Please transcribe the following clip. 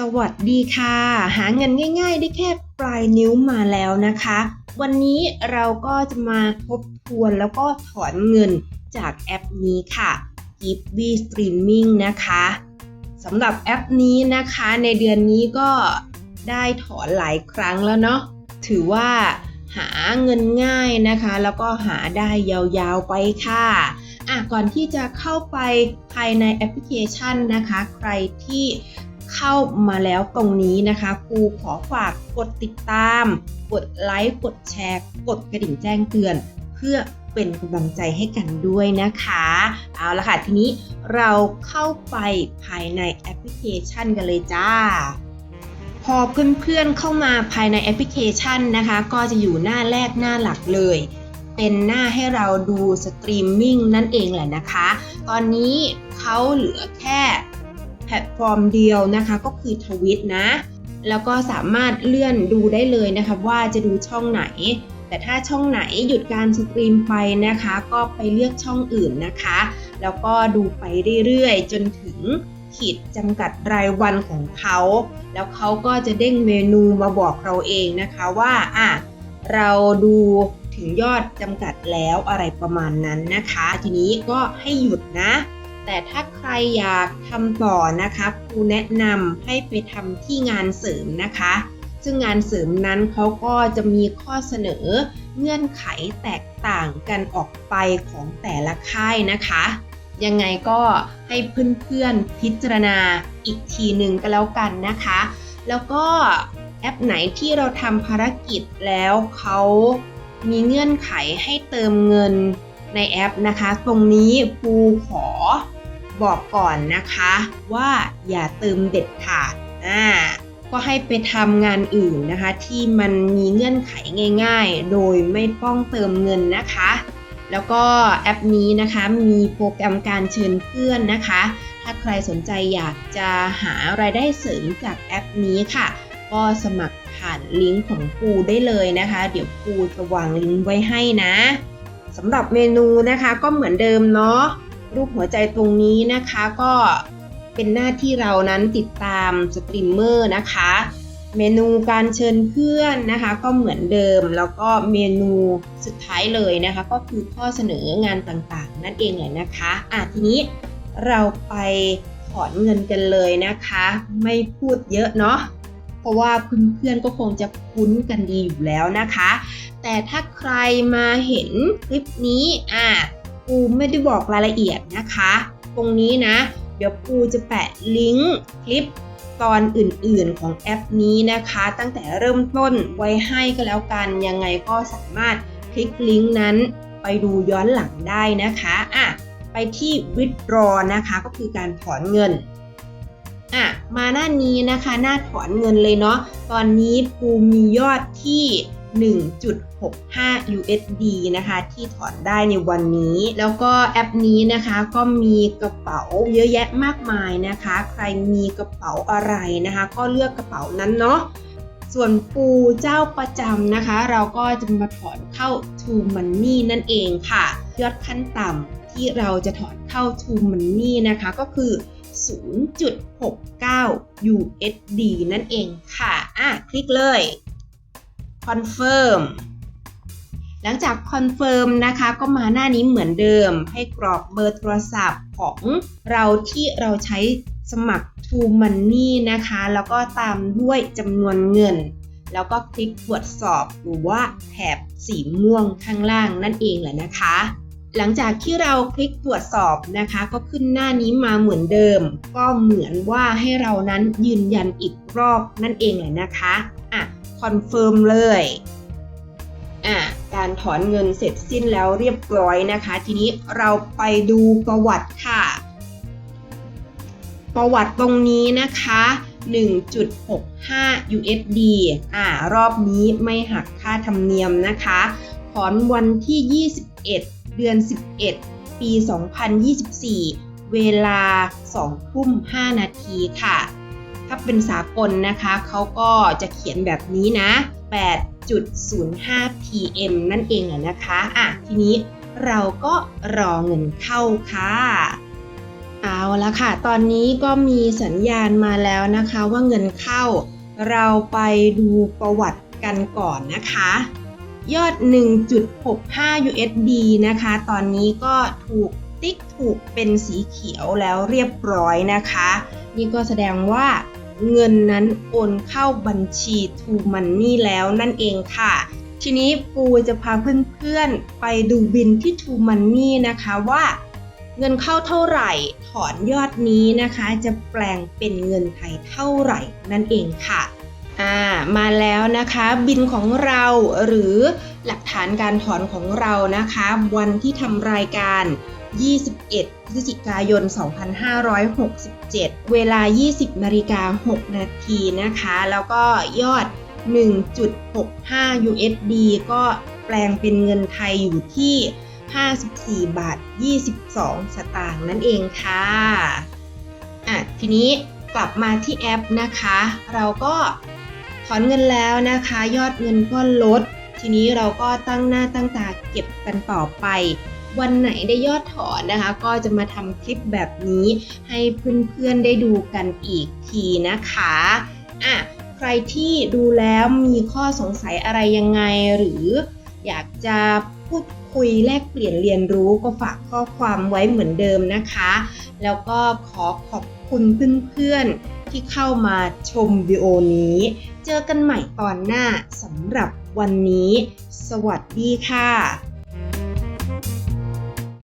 สวัสดีค่ะ หาเงินง่ายๆ ได้แค่ปลายนิ้วมาแล้วนะคะ วันนี้เราก็จะมาทบทวนแล้วก็ถอนเงินจากแอปนี้ค่ะ g i v e Streaming นะคะสำหรับแอปนี้นะคะในเดือนนี้ก็ได้ถอนหลายครั้งแล้วเนาะถือว่าหาเงินง่ายนะคะ แล้วก็หาได้ยาวๆไปค่ะอะก่อนที่จะเข้าไปภายในแอปพลิเคชันนะคะ ใครที่ เข้ามาแล้วตรงนี้นะคะครูขอฝากกดติดตาม กดไลค์ กดแชร์ กดกระดิ่งแจ้งเตือน เพื่อเป็นกำลังใจให้กันด้วยนะคะ เอาละค่ะทีนี้เราเข้าไปภายในแอปพลิเคชันกันเลยจ้า พอเพื่อนๆเข้ามาภายในแอปพลิเคชันนะคะ ก็จะอยู่หน้าแรกหน้าหลักเลย เป็นหน้าให้เราดูสตรีมมิ่งนั่นเองแหละนะคะ ตอนนี้เขาเหลือแค่ ลตฟอร์มเดียวนะคะก็คือทวิตนะ แล้วก็สามารถเลื่อนดูได้เลยนะคะว่าจะดูช่องไหน แต่ถ้าช่องไหนหยุดการสตรีมไปนะคะ ก็ไปเลือกช่องอื่นนะคะ แล้วก็ดูไปเรื่อยๆ จนถึงขีดจำกัดรายวันของเขา แล้วเขาก็จะเด้งเมนูมาบอกเราเองนะคะว่าอะเราดูถึงยอดจำกัดแล้วอะไรประมาณนั้นนะคะ ทีนี้ก็ให้หยุดนะ แต่ถ้าใครอยากทำต่อนะคะครูแนะนำให้ไปทำที่งานเสริมนะคะ ซึ่งงานเสริมนั้นเขาก็จะมีข้อเสนอเงื่อนไขแตกต่างกันออกไปของแต่ละค่ายนะคะ ยังไงก็ให้เพื่อนๆพิจารณาอีกทีหนึ่งก็แล้วกันนะคะ แล้วก็แอปไหนที่เราทำภารกิจแล้วเขามีเงื่อนไขให้เติมเงินในแอปนะคะ ตรงนี้ปูขอ บอกก่อนนะคะว่าอย่าเติมเด็ดขาดอ่าก็ให้ไปทำงานอื่นนะคะ ที่มันมีเงื่อนไขง่าย ๆ โดยไม่ต้องเติมเงินนะคะ แล้วก็แอปนี้นะคะมีโปรแกรมการเชิญเพื่อนนะคะ ถ้าใครสนใจอยากจะหารายได้เสริมจากแอปนี้ค่ะ ก็สมัครผ่านลิงก์ของปูได้เลยนะคะ เดี๋ยวปูจะวางลิงก์ไว้ให้นะสำหรับเมนูนะคะก็เหมือนเดิมเนาะ รูปหัวใจตรงนี้นะคะก็เป็นหน้าที่เรานั้นติดตามสตรีมเมอร์นะคะ เมนูการเชิญเพื่อนนะคะ ก็เหมือนเดิมแล้วก็เมนูสุดท้ายเลยนะคะ ก็คือข้อเสนองานต่างๆ นั่นเองเลยนะคะอะทีนี้เราไปถอนเงินกันเลยนะคะ ไม่พูดเยอะเนาะเพราะว่าเพื่อนๆก็คงจะคุ้นกันดีอยู่แล้วนะคะ แต่ถ้าใครมาเห็นคลิปนี้อะ ปูไม่ได้บอกรายละเอียดนะคะ ตรงนี้นะ เดี๋ยวปูจะแปะลิงก์คลิปตอนอื่นๆของแอปนี้นะคะ ตั้งแต่เริ่มต้นไว้ให้ก็แล้วกัน ยังไงก็สามารถคลิกลิงก์นั้นไปดูย้อนหลังได้นะคะอะไปที่ withdraw นะคะก็คือการถอนเงินอะมาหน้านี้นะคะหน้าถอนเงินเลยเนาะตอนนี้ปูมียอดที่ 1.65 USD นะคะ ที่ถอนได้ในวันนี้ แล้วก็แอปนี้นะคะก็มีกระเป๋าเยอะแยะมากมายนะคะ ใครมีกระเป๋าอะไรนะคะ ก็เลือกกระเป๋านั้นเนาะส่วนปูเจ้าประจำนะคะ เราก็จะมาถอนเข้า True Money นั่นเองค่ะ ยอดขั้นต่ำที่เราจะถอนเข้า True Money นะคะก็คือ 0.69 USD นั่นเองค่ะ อะ คลิกเลย Confirm หลังจาก Confirm นะคะก็มาหน้านี้เหมือนเดิม ให้กรอกเบอร์โทรศัพท์ของเราที่เราใช้สมัคร True Money นะคะ แล้วก็ตามด้วยจำนวนเงิน แล้วก็คลิกตรวจสอบหรือว่าแถบสีม่วงข้างล่างนั่นเองแหละนะคะ หลังจากที่เราคลิกตรวจสอบนะคะ ก็ขึ้นหน้านี้มาเหมือนเดิม ก็เหมือนว่าให้เรานั้นยืนยันอีกรอบนั่นเองแหละนะคะ อะคอนเฟิร์มเลยอะการถอนเงินเสร็จสิ้นแล้วเรียบร้อยนะคะ ทีนี้เราไปดูประวัติค่ะ ประวัติตรงนี้นะคะ 1.65 USD อ่ารอบนี้ไม่หักค่าธรรมเนียมนะคะถอนวันที่ 21 เดือน 11 ปี 2024 เวลา2ทุ่ม5นาทีค่ะ ถ้าเป็นสากลนะคะเขาก็จะเขียนแบบนี้นะ 8.05 PM นั่นเองนะคะอะทีนี้เราก็รอเงินเข้าค่ะ เอาละค่ะ ตอนนี้ก็มีสัญญาณมาแล้วนะคะว่าเงินเข้า เราไปดูประวัติกันก่อนนะคะ ยอด 1.65 USD นะคะ ตอนนี้ก็ถูกติ๊กถูกเป็นสีเขียวแล้วเรียบร้อยนะคะ นี่ก็แสดงว่า เงินนั้นโอนเข้าบัญชี True Money แล้วนั่นเองค่ะ ทีนี้ปูจะพาเพื่อนๆไปดูบินที่ True Money นะคะว่า เงินเข้าเท่าไหร่ ถอนยอดนี้นะคะ จะแปลงเป็นเงินไทยเท่าไหร่นั่นเองค่ะ อ่า มาแล้วนะคะ บินของเราหรือ หลักฐานการถอนของเรานะคะ วันที่ทำรายการ 21 พฤศจิกายน 2567 เวลา 20นาฬิกา6นาทีนะคะ แล้วก็ยอด 1.65 USD ก็แปลงเป็นเงินไทยอยู่ที่ 54 บาท 22 สตางค์นั่นเองค่ะ อะ ทีนี้กลับมาที่แอปนะคะ เราก็ถอนเงินแล้วนะคะ ยอดเงินก็ลด ทีนี้เราก็ตั้งหน้าตั้งตาเก็บกันต่อไป วันไหนได้ยอดถอนนะคะ ก็จะมาทำคลิปแบบนี้ให้เพื่อนๆได้ดูกันอีกทีนะคะอะใครที่ดูแล้วมีข้อสงสัยอะไรยังไงหรืออยากจะพูดคุยแลกเปลี่ยนเรียนรู้ก็ฝากข้อความไว้เหมือนเดิมนะคะ แล้วก็ขอขอบคุณเพื่อนๆที่เข้ามาชมวิดีโอนี้ เจอกันใหม่ตอนหน้าสำหรับ วันนี้ สวัสดีค่ะ